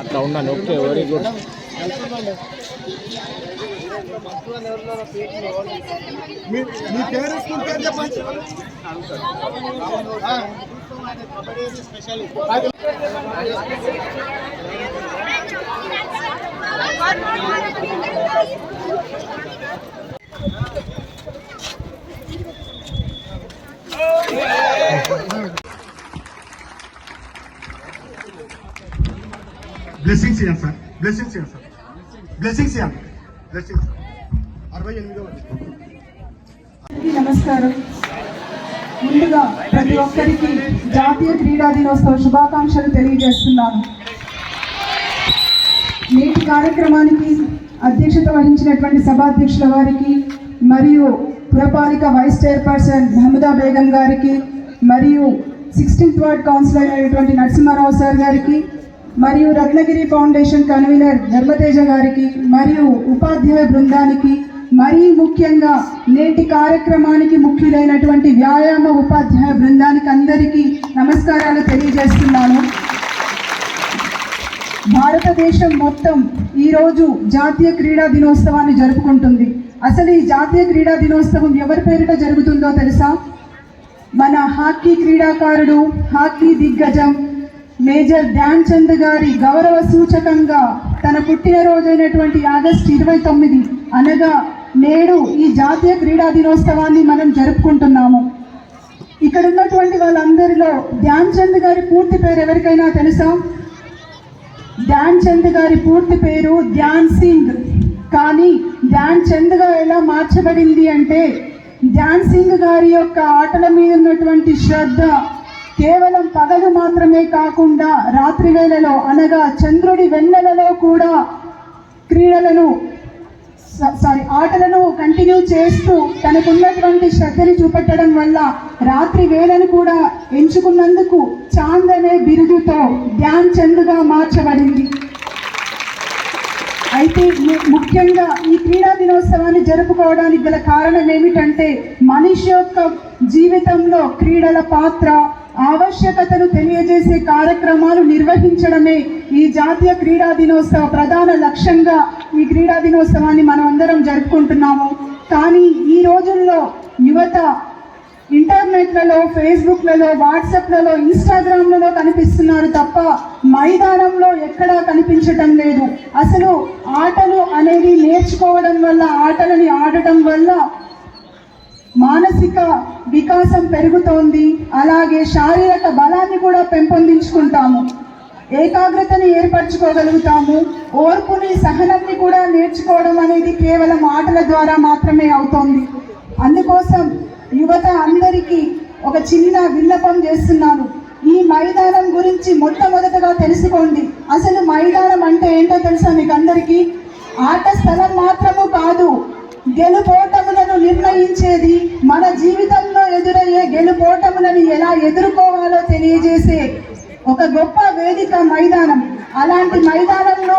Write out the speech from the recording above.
అట్లా ఉన్నాను. Okay very good మీ మీ పేరు స్కూల్ పేరు చెప్పండి? ఆ. బ్లెస్సింగ్స్ ఇవ్వండి సార్ బ్లెస్సింగ్స్ ఇవ్వండి సార్ బ్లెస్సింగ్స్ ఇవ్వండి బ్లెస్సింగ్స్ అరవై ఎనిమిదో నమస్కారం. ముందుగా ప్రతి ఒక్కరికి జాతీయ క్రీడా దినోత్సవ శుభాకాంక్షలు తెలియజేస్తున్నాను. నేటి కార్యక్రమానికి అధ్యక్షత వహించినటువంటి సభాధ్యక్షుల వారికి మరియు పురపాలిక వైస్ చైర్పర్సన్ మహముదా బేగం గారికి మరియు సిక్స్టీన్త్ వార్డ్ కౌన్సిలర్ అయినటువంటి నరసింహారావు సార్ గారికి మరియు రత్నగిరి ఫౌండేషన్ కన్వీనర్ ధర్మతేజ గారికి మరియు ఉపాధ్యాయ బృందానికి మరీ ముఖ్యంగా నేటి కార్యక్రమానికి ముఖ్యులైనటువంటి వ్యాయామ ఉపాధ్యాయ బృందానికి అందరికీ నమస్కారాలు తెలియజేస్తున్నాను. భారతదేశం మొత్తం ఈరోజు జాతీయ క్రీడా దినోత్సవాన్ని జరుపుకుంటుంది. అసలు ఈ జాతీయ క్రీడా దినోత్సవం ఎవరి పేరిట జరుగుతుందో తెలుసా? మన హాకీ క్రీడాకారుడు హాకీ దిగ్గజం మేజర్ ధ్యాన్ చంద్ గారి గౌరవ సూచకంగా తన పుట్టినరోజైనటువంటి ఆగస్టు ఇరవై తొమ్మిది అనగా నేడు ఈ జాతీయ క్రీడా దినోత్సవాన్ని మనం జరుపుకుంటున్నాము. ఇక్కడ ఉన్నటువంటి వాళ్ళందరిలో ధ్యాన్ చంద్ గారి పూర్తి పేరు ఎవరికైనా తెలుసా? ధ్యాన్ చంద్ గారి పూర్తి పేరు ధ్యాన్ సింగ్. కానీ ధ్యాన్ చంద్గా ఎలా మార్చబడింది అంటే ధ్యాన్ సింగ్ గారి యొక్క ఆటల మీద ఉన్నటువంటి శ్రద్ధ కేవలం పగలు మాత్రమే కాకుండా రాత్రి వేళలో అనగా చంద్రుడి వెన్నెలలో కూడా క్రీడలను స- సారీ ఆటలను కంటిన్యూ చేస్తూ తనకున్నటువంటి శ్రద్ధని చూపెట్టడం వల్ల రాత్రి వేళను కూడా ఎంచుకున్నందుకు చాంద్ అనే బిరుదుతో ధ్యాన్ చంద్గా మార్చబడింది. అయితే ముఖ్యంగా ఈ క్రీడా దినోత్సవాన్ని జరుపుకోవడానికి గల కారణం ఏమిటంటే మనిషి యొక్క జీవితంలో క్రీడల పాత్ర ఆవశ్యకతను తెలియజేసే కార్యక్రమాలు నిర్వహించడమే ఈ జాతీయ క్రీడా దినోత్సవ ప్రధాన లక్ష్యంగా ఈ క్రీడా దినోత్సవాన్ని మనం అందరం జరుపుకుంటున్నాము. కానీ ఈ రోజుల్లో యువత ఇంటర్నెట్లలో ఫేస్బుక్లలో వాట్సాప్లలో ఇన్స్టాగ్రామ్లలో కనిపిస్తున్నారు తప్ప మైదానంలో ఎక్కడా కనిపించటం లేదు. అసలు ఆటలు అనేది నేర్చుకోవడం వల్ల ఆటలని ఆడటం వల్ల మానసిక వికాసం పెరుగుతోంది. అలాగే శారీరక బలాన్ని కూడా పెంపొందించుకుంటాము. ఏకాగ్రతని ఏర్పరచుకోగలుగుతాము. ఓర్పుని సహనాన్ని కూడా నేర్చుకోవడం అనేది కేవలం ఆటల ద్వారా మాత్రమే అవుతోంది. అందుకోసం యువత అందరికీ ఒక చిన్న విన్నపం చేస్తున్నాను. ఈ మైదానం గురించి మొట్టమొదటగా తెలుసుకోండి. అసలు మైదానం అంటే ఏంటో తెలుసా మీకు అందరికీ ఆట స్థలం మాత్రము కాదు. గెలుపోటములను నిర్ణయించేది గెలుపోటములను ఎలా ఎదుర్కోవాలో తెలియజేసే ఒక గొప్ప వేదిక మైదానం. అలాంటి మైదానంలో